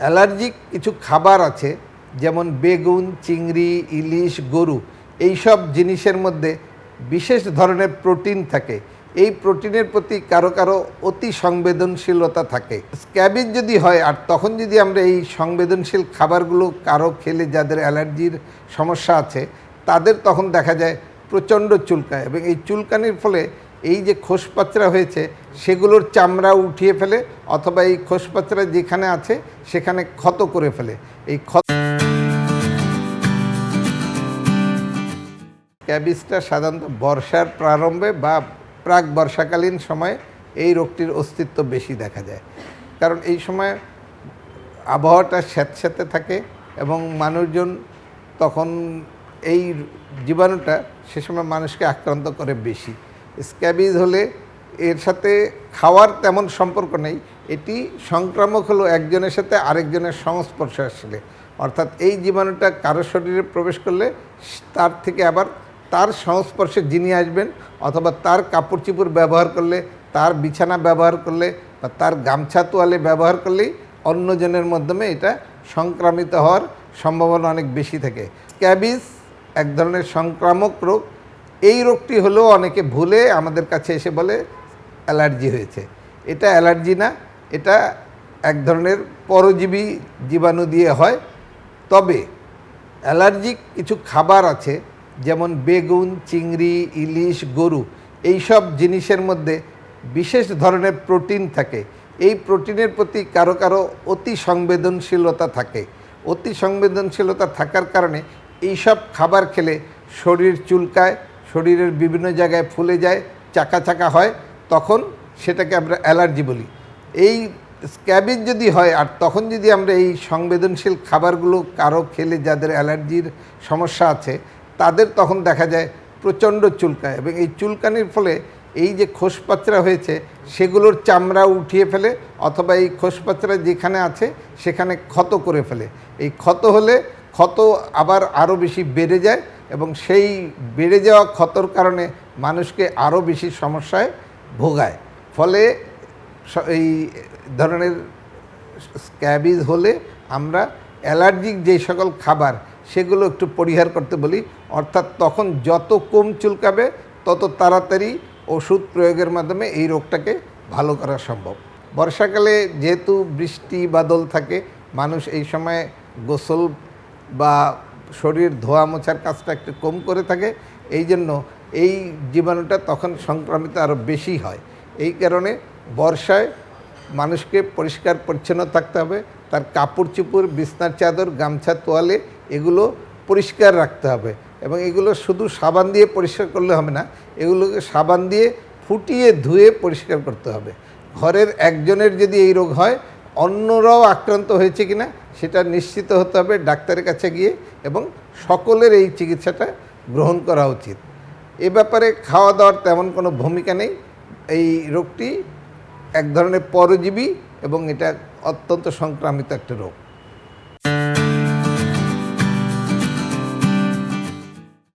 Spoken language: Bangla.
অ্যালার্জিক কিছু খাবার আছে, যেমন বেগুন, চিংড়ি, ইলিশ, গরু, এইসব জিনিসের মধ্যে বিশেষ ধরনের প্রোটিন থাকে। এই প্রোটিনের প্রতি কারও কারও অতি সংবেদনশীলতা থাকে। স্ক্যাবিজ যদি হয়, আর তখন যদি আমরা এই সংবেদনশীল খাবারগুলো কারও খেলে যাদের অ্যালার্জির সমস্যা আছে, তাদের তখন দেখা যায় প্রচণ্ড চুলকায় এবং এই চুলকানির ফলে এই যে খোসপাত্রা হয়েছে, সেগুলোর চামড়া উঠিয়ে ফেলে অথবা এই খোসপাচরা যেখানে আছে, সেখানে ক্ষত করে ফেলে। এই ক্ষত ক্যাবিসটা সাধারণত বর্ষার প্রারম্ভে বা প্রাক বর্ষাকালীন সময়ে এই রোগটির অস্তিত্ব বেশি দেখা যায়। কারণ এই সময় আবহাওয়াটা স্যাঁতস্যাঁতে থাকে এবং মানুষজন তখন এই জীবাণুটা সে সময় মানুষকে আক্রান্ত করে বেশি। স্ক্যাবিজ হলে এর সাথে খাওয়ার তেমন সম্পর্ক নেই। এটি সংক্রামক হলো একজনের সাথে আরেকজনের সংস্পর্শে আসলে। অর্থাৎ এই জীবাণুটা কারও শরীরে প্রবেশ করলে তার থেকে আবার তার সংস্পর্শে যিনি আসবেন অথবা তার কাপড় চিপুর ব্যবহার করলে, তার বিছানা ব্যবহার করলে বা তার গামছা তোয়ালে ব্যবহার করলেই অন্যজনের মাধ্যমে এটা সংক্রামিত হওয়ার সম্ভাবনা অনেক বেশি থাকে। ক্যাবিস এক ধরনের সংক্রামক রোগ এই রোগটি হলেও অনেকে ভুলে আমাদের কাছে এসে বলে অ্যালার্জি হয়েছে। এটা অ্যালার্জি না, এটা এক ধরনের পরজীবী জীবাণু দিয়ে হয়। তবে অ্যালার্জিক কিছু খাবার আছে, যেমন বেগুন, চিংড়ি, ইলিশ, গরু, এইসব জিনিসের মধ্যে বিশেষ ধরনের প্রোটিন থাকে। এই প্রোটিনের প্রতি কারও কারও অতি সংবেদনশীলতা থাকে। অতি সংবেদনশীলতা থাকার কারণে এইসব খাবার খেলে শরীর চুলকায় শরীরের বিভিন্ন জায়গায় ফুলে যায়, চাকা চাকা হয়, তখন সেটাকে আমরা অ্যালার্জি বলি। এই স্ক্যাবিজ যদি হয়, আর তখন যদি আমরা এই সংবেদনশীল খাবারগুলো কারও খেলে যাদের অ্যালার্জির সমস্যা আছে, তাদের তখন দেখা যায় প্রচণ্ড চুলকায় এবং এই চুলকানির ফলে এই যে খোসপাচরা হয়েছে, সেগুলোর চামড়া উঠিয়ে ফেলে অথবা এই খোসপাচরা যেখানে আছে, সেখানে ক্ষত করে ফেলে। এই ক্ষত হলে ক্ষত আবার আরও বেশি বেড়ে যায় এবং সেই বেড়ে যাওয়া ক্ষতর কারণে মানুষকে আরও বেশি সমস্যায় ভোগায়। ফলে এই ধরনের স্ক্যাবিজ হলে আমরা অ্যালার্জিক যে সকল খাবার সেগুলো একটু পরিহার করতে বলি। অর্থাৎ তখন যত কম চুলকাবে, তত তাড়াতাড়ি ওষুধ প্রয়োগের মাধ্যমে এই রোগটাকে ভালো করা সম্ভব। বর্ষাকালে যেহেতু বৃষ্টি, বাদল থাকে, মানুষ এই সময় গোসল বা শরীর ধোয়া মোছার কাজটা একটু কম করে থাকে, এই জন্য এই জীবাণুটা তখন সংক্রামিত আরও বেশি হয়। এই কারণে বর্ষায় মানুষকে পরিষ্কার পরিচ্ছন্ন থাকতে হবে, তার কাপড় চুপড় বিছনার চাদর, গামছা, তোয়ালে এগুলো পরিষ্কার রাখতে হবে এবং এগুলো শুধু সাবান দিয়ে পরিষ্কার করলে হবে না, এগুলোকে সাবান দিয়ে ফুটিয়ে ধুয়ে পরিষ্কার করতে হবে। ঘরের একজনের যদি এই রোগ হয়, অন্যরাও আক্রান্ত হয়েছে কিনা সেটা নিশ্চিত হতে হবে ডাক্তারের কাছে গিয়ে এবং সকলের এই চিকিৎসাটা গ্রহণ করা উচিত। এ ব্যাপারে খাওয়া দাওয়ার তেমন কোনো ভূমিকা নেই। এই রোগটি এক ধরনের পরজীবী এবং এটা অত্যন্ত সংক্রামিত একটা রোগ।